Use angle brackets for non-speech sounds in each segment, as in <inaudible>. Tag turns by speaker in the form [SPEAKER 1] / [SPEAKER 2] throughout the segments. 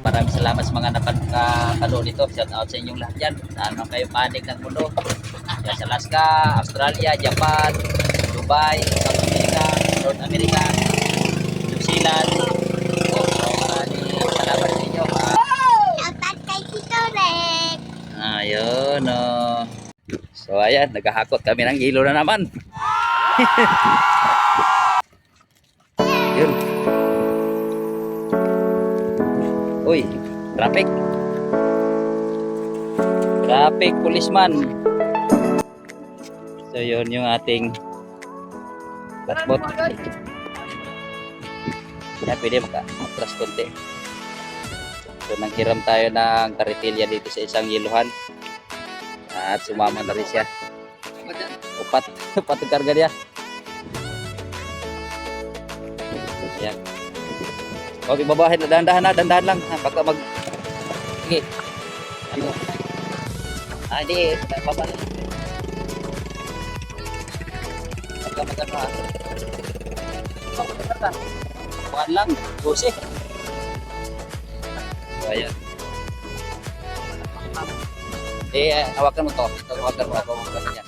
[SPEAKER 1] Maraming salamat sa mga napanood nito. Shout out sa inyong lahat dyan. Saan man kayo panig ng mundo. Yan sa Alaska, Australia, Japan, Dubai, South America, North America,
[SPEAKER 2] Rex.
[SPEAKER 1] Ayun, oh. So, ayan, naghahakot kami ng hilo na naman. <laughs> Yun. Uy, traffic. Traffic, policeman. So, yun yung ating flatbot. Yan, pwede maka-atras konti. So, nanghiram tayo ng karitilya dito sa isang yiluhan. At sumama na rin siya. Upat. <laughs> Upat ang karga niya. Yan. Okay, babahin na. Dahan-dahan na. Dahan-dahan lang. Ha, baka mag... Sige. Ano? Ah, hindi. Baba na. Baka mag-ano ha. Baka mag-ano Bukan lang. Busi. So, ayan. Eh, hawakan mo to. Hawakan mo. Hawakan mo. Hawakan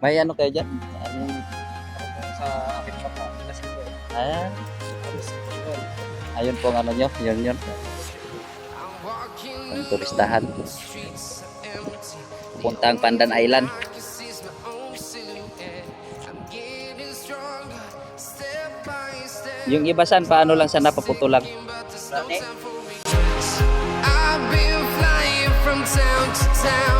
[SPEAKER 1] May ano kayo dyan? Ano?
[SPEAKER 3] Sa akin pa po.
[SPEAKER 1] Ah? Ayun po ang ano nyo, yun yun. Ang turistahan. Pupunta ang Pandan Island. Yung iba saan, paano lang sana paputulang?
[SPEAKER 4] I've been flying from town to town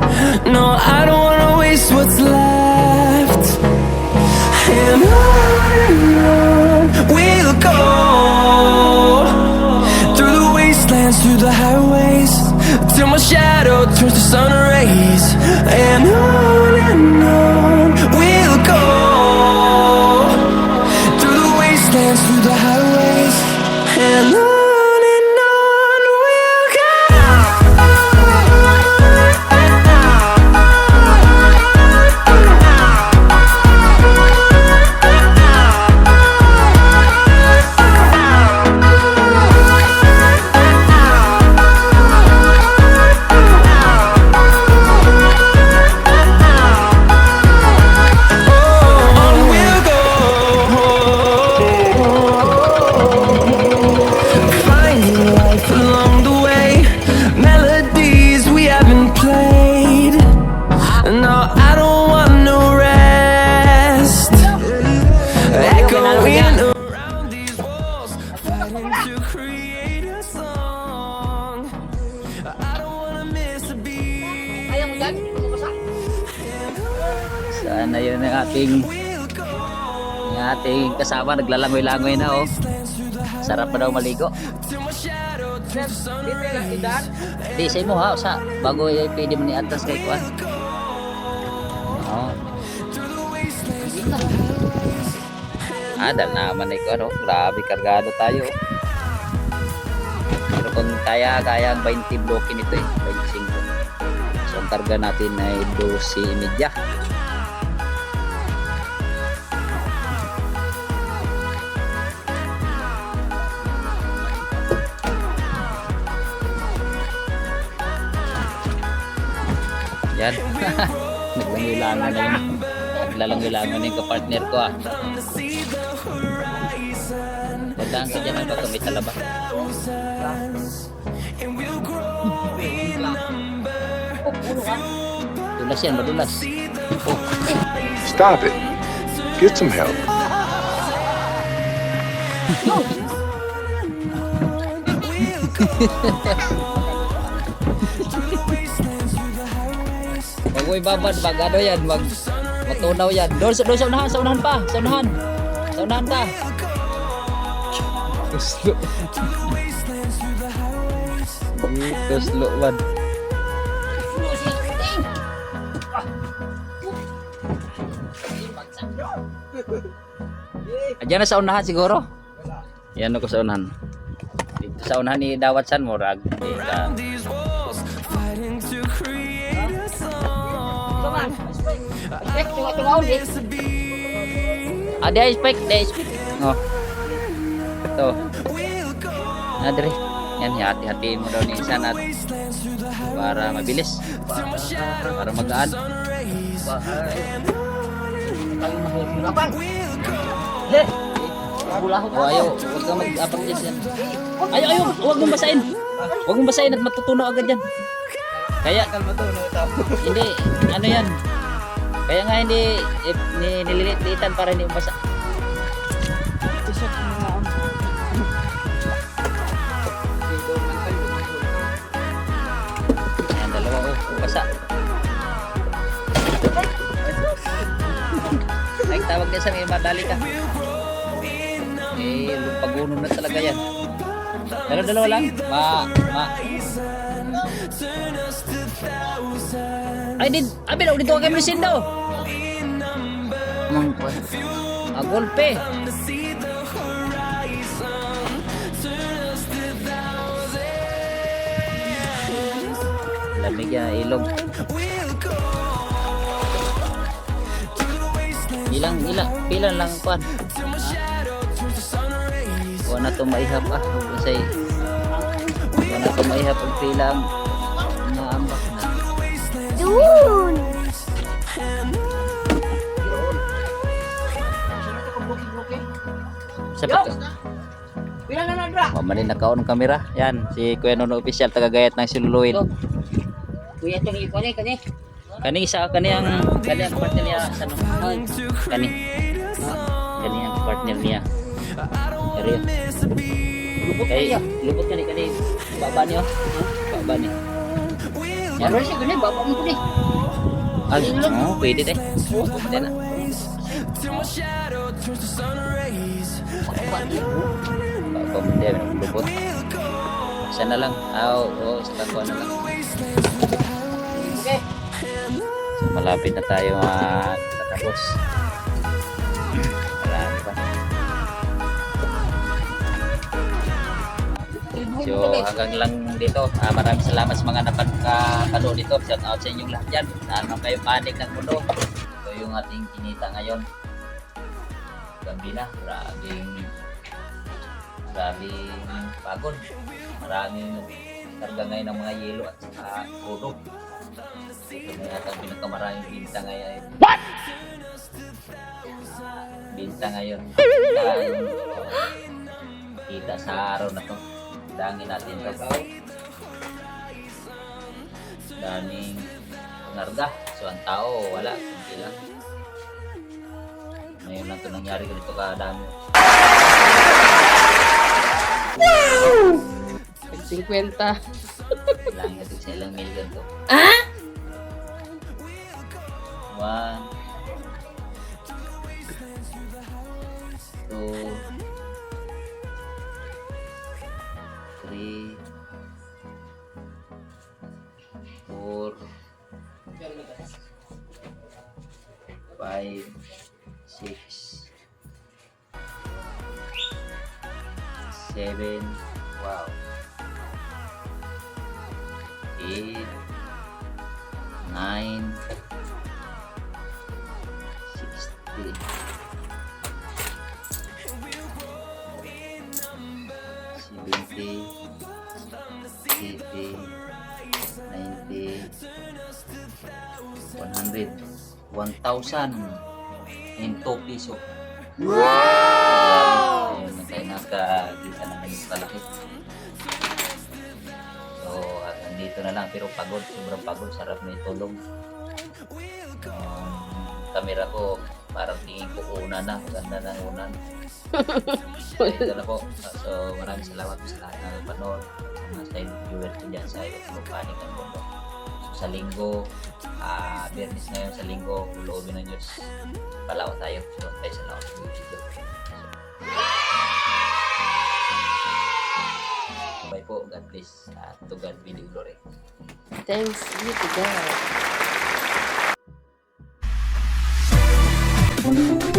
[SPEAKER 5] And on we'll go through the wastelands, through the highways, till my shadow turns to sun rays.
[SPEAKER 1] Kasama naglalangoy-langoy na oh. Sarap pa daw maligo. Di sa mo ha sa bago eh, pwede mo ni atas kay kuan. Oh. Ah, dahil naman ay ano, grabe kargado tayo. Pero kung kaya, kaya ang 20 bloke nito eh, 25. So, ang karga natin ay 12 media. Yan. <laughs> Naglangilangan na yun. Naglalangilangan na yung kapartner ko ah. Tandaan ka dyan, baka may talaba. <laughs> Dulas yan, madulas. Oh,
[SPEAKER 6] Stop it. Get some help.
[SPEAKER 1] Pag <laughs> may babad, pag ano yan, mag matunaw yan. Doon, doon sa unahan, sa unahan pa, sa unahan. Sa unahan ka. Kuslo. Kuslo man. Ayan na sa unahan siguro. Yan ako sa unahan. Dito sa unahan ni Dawatsan mo, rag. Di
[SPEAKER 5] Miss a beat.
[SPEAKER 1] Ah, di ay spike, di ay spike. Oh. Ito. Ah, dire. Yan, hati-hatiin mo daw ni Insan at para mabilis. Para magaan. Oh, ayaw. Huwag kang mag-apak dyan. yan. Ayaw, ayaw. Huwag mong basahin. Huwag mong basahin at matutunaw agad yan. Kaya, hindi, ano yan. Kaya nga hindi, eh, ni, nililit-litan para hindi basa. Ayan, dalawa oh, basa. Ay, tawag niya sa may madali ka. Eh, paguno na talaga yan. Pero dalawa lang. Ma, ma. Ay, din. Abi, daw, dito ka kami sin ah, golpe. Lamig yan, ilog. Ilang, ilang, pilan lang kuan. Kuha na to maihap ah. Kasi, kuha na to maihap ang pilang naambak na.
[SPEAKER 2] Dun!
[SPEAKER 1] Sapat ka. Mamalin na kaon ng kamera. Yan, si Kuya Nono Official, tagagayat ng siluluin.
[SPEAKER 7] Kuya itong ipon eh, kani.
[SPEAKER 1] Kani isa, kani ang, kani ang partner niya sa ano? Kani. Kani ang partner niya. Area.
[SPEAKER 7] Lupot
[SPEAKER 1] Kay, lupot kani, kani. Baba niyo. Baba niyo.
[SPEAKER 7] Ano siya kani, baba mo kani.
[SPEAKER 1] Ay, oh, pwede tayo. Pwede na. Baba mo tayo, lupot. Isa na lang. Ah, oo, oh, isa lang na lang.
[SPEAKER 7] Okay.
[SPEAKER 1] Malapit na tayo matapos. Marami pa. So hanggang lang dito. Ah, maraming salamat sa mga napanood dito. Shout out sa inyong lahat dyan. Ano kayo panig ng mundo. Ito yung ating kinita ngayon. Gabi na. Maraming maraming pagod. Maraming karga ngayon ng mga yelo at saka kudog. Ito na yata pinakamaraming binta ngayon. What? Binta ngayon. Binta yung kita sa araw na to. Dangin natin ito. Daming pangarga. So ang tao, wala. Kunti lang. Ngayon lang ito nangyari ganito kadami.
[SPEAKER 7] 50.
[SPEAKER 1] Lang natin sa ilang million to. Ah? One. 8, 9, 60. Seventy, eighty, ninety, one hundred, one thousand in two piso. Wow! Ayun, nagkain na ka, di ka na kayo kalakit dito na lang. Pero pagod, sobrang pagod. Sarap na itulog. Um, kamera ko, parang tingin ko una na. Maganda na unan. so, <laughs> ito na po. So, maraming salamat po sa lahat na nagpanood. Sa mga style viewer ko dyan sa YouTube Panic ang Mundo. So, sa linggo, ah, Bernis ngayon sa linggo, loobin ng Diyos. Palaw tayo. So, tayo sa lawas ng video. Bye po. God bless. At to God be the glory.
[SPEAKER 7] Thanks be to God.